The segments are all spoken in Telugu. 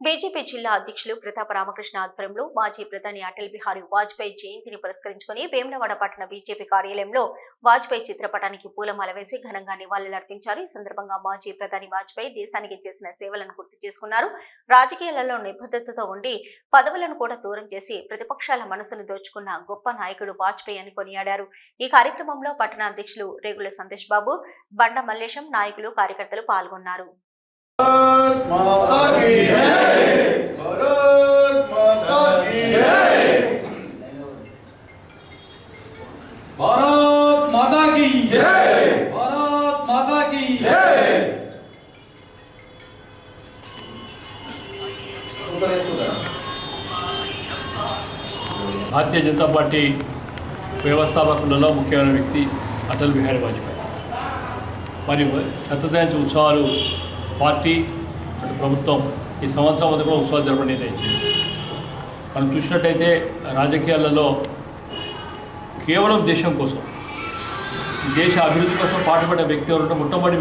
బీజేపీ జిల్లా అధ్యక్షులు ప్రతాప రామకృష్ణ ఆధ్వర్యంలో మాజీ ప్రధాని అటల్ బిహారీ వాజ్పేయి జయంతిని పురస్కరించుకుని వేములవాడ పట్టణ బీజేపీ కార్యాలయంలో వాజ్పేయి చిత్రపటానికి పూలమాల వేసి ఘనంగా నివాళులర్పించారు ఈ సందర్భంగా మాజీ ప్రధాని వాజ్పేయి దేశానికి చేసిన సేవలను గుర్తు చేసుకున్నారు. రాజకీయాలలో నిబద్ధతతో ఉండి పదవులను కూడా దూరం చేసి ప్రతిపక్షాల మనసును దోచుకున్న గొప్ప నాయకుడు వాజ్పేయి అని కొనియాడారు. ఈ కార్యక్రమంలో పట్టణ అధ్యక్షులు రేగుల సంతోష్ బాబు బండ మల్లేశం నాయకులు కార్యకర్తలు పాల్గొన్నారు. భారత్ మాతా కి జై భారత్ మాతా కి జై భారతీయ జనతా పార్టీ వ్యవస్థాపకులలో ముఖ్యమైన వ్యక్తి అటల్ బిహారీ వాజ్పేయి. మరి స్వతంత్ర ఉత్సవాలు పార్టీ అటు ప్రభుత్వం ఈ సంవత్సరం వద్ద కూడా ఉత్సవాలు జరపడం నిర్ణయించింది మనం చూసినట్టయితే రాజకీయాలలో కేవలం దేశం కోసం దేశ అభివృద్ధి కోసం పాటుపడే వ్యక్తి ఎవరంటే మొట్టమొదటి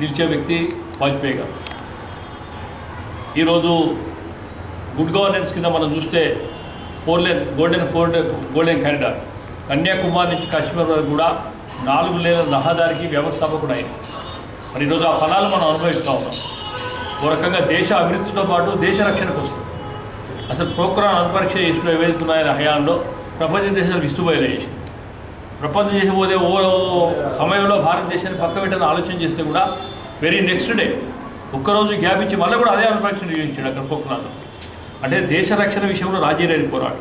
నిలిచే వ్యక్తి వాజ్పేయి గారు. ఈరోజు గుడ్ గవర్నెన్స్ కింద మనం చూస్తే four lane golden four golden corridor Kanyakumari నుంచి కాశ్మీర్ వరకు కూడా నాలుగు లేన రహదారికి వ్యవస్థాపకుడు అయింది మరి ఈరోజు ఆ ఫలాలు మనం అనుభవిస్తూ ఉన్నాం. ఓ రకంగా దేశ అభివృద్ధితో పాటు దేశ రక్షణ కోసం. అసలు ప్రోగ్రాం అనుపరీక్ష చేసిన ఏవైతే ఉన్నాయని హయాంలో ప్రపంచ దేశాలు విస్తుపోయేలా ప్రపంచం ప్రపంచ దేశం పోతే ఓ సమయంలో భారతదేశాన్ని పక్క పెట్టని ఆలోచన చేస్తే కూడా వెరీ నెక్స్ట్ డే ఒక్కరోజు గ్యాప్ ఇచ్చి మళ్ళీ కూడా అదే అనుపరీక్ష నిర్వహించాడు అక్కడ పోఖ్రాన్లో అంటే దేశ రక్షణ విషయంలో రాజీ పోరాడు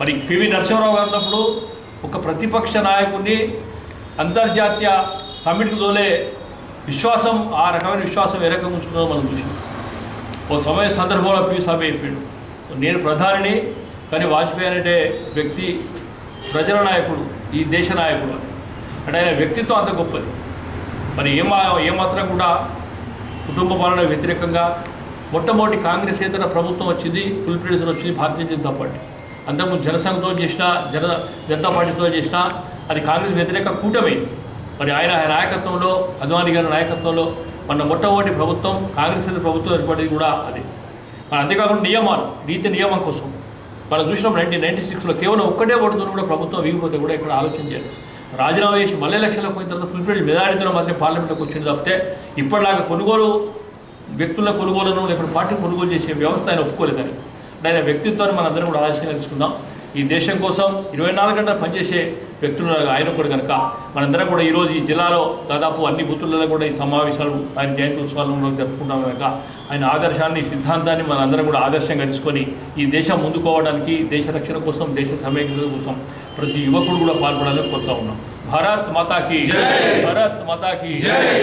మరి పివి నరసింహరావు గారు ఉన్నప్పుడు ఒక ప్రతిపక్ష నాయకుడిని అంతర్జాతీయ సమ్మిట్కు తోలే విశ్వాసం ఆ రకమైన విశ్వాసం ఏ రకంగా ఉంచుకున్నదో మనం చూసాం ఓ సమయ సందర్భంలో పివి సాబే చెప్పాడు నేను ప్రధానిని కానీ వాజ్పేయి అనే వ్యక్తి ప్రజల నాయకుడు ఈ దేశ నాయకుడు అంటే ఆయన వ్యక్తిత్వం అంత గొప్పది. మరి ఏమా ఏమాత్రం కూడా కుటుంబ పాలన వ్యతిరేకంగా మొట్టమొదటి కాంగ్రెస్ ఏతర ప్రభుత్వం వచ్చింది ఫుల్ ప్రెసిడెంట్ వచ్చింది భారతీయ జనతా పార్టీ. అంతకుముందు జనసంఘతో చేసిన జన జనతా పార్టీతో చేసిన అది కాంగ్రెస్ వ్యతిరేక కూటమైంది. మరి ఆయన ఆయన నాయకత్వంలో అద్వానీ గారి నాయకత్వంలో మన మొట్టమొదటి ప్రభుత్వం కాంగ్రెస్ ప్రభుత్వం ఏర్పడింది కూడా అది. మరి అంతేకాకుండా నియమాలు నీతి నియమం కోసం. మనం చూసినాం నైన్టీన్ నైన్టీ సిక్స్లో కేవలం ఒక్కటే కొడుతున్న కూడా ప్రభుత్వం వీగిపోతే కూడా ఇక్కడ ఆలోచన చేయాలి. రాజీనామా చేసి మళ్ళీ ఎలక్షన్లకు పోయిన తర్వాత ఫుల్ ప్లేట్ మెజారిటీలో మాత్రమే పార్లమెంట్లోకి వచ్చింది తప్పితే ఇప్పటిలాగా కొనుగోలు వ్యక్తుల కొనుగోలను లేకపోతే పార్టీ కొనుగోలు చేసే వ్యవస్థ ఆయన ఒప్పుకోలేదని. ఆయన వ్యక్తిత్వాన్ని మనందరం కూడా ఆలోచన తీసుకుందాం. ఈ దేశం కోసం ఇరవై నాలుగు గంటలు పనిచేసే వ్యక్తులు ఆయన కూడా కనుక మనందరం కూడా ఈరోజు ఈ జిల్లాలో దాదాపు అన్ని బూతులలో కూడా ఈ సమావేశాలు ఆయన జయంతి ఉత్సవాలను జరుపుకుంటాం కనుక ఆయన ఆదర్శాన్ని సిద్ధాంతాన్ని మనందరం కూడా ఆదర్శంగా తీసుకొని ఈ దేశం ముందుకోవడానికి దేశ రక్షణ కోసం దేశ సమైక్యత కోసం ప్రతి యువకుడు కూడా పాల్పడాలని కోరుతా ఉన్నాం. భారత్ మాతాకి భారత్ మాతాకి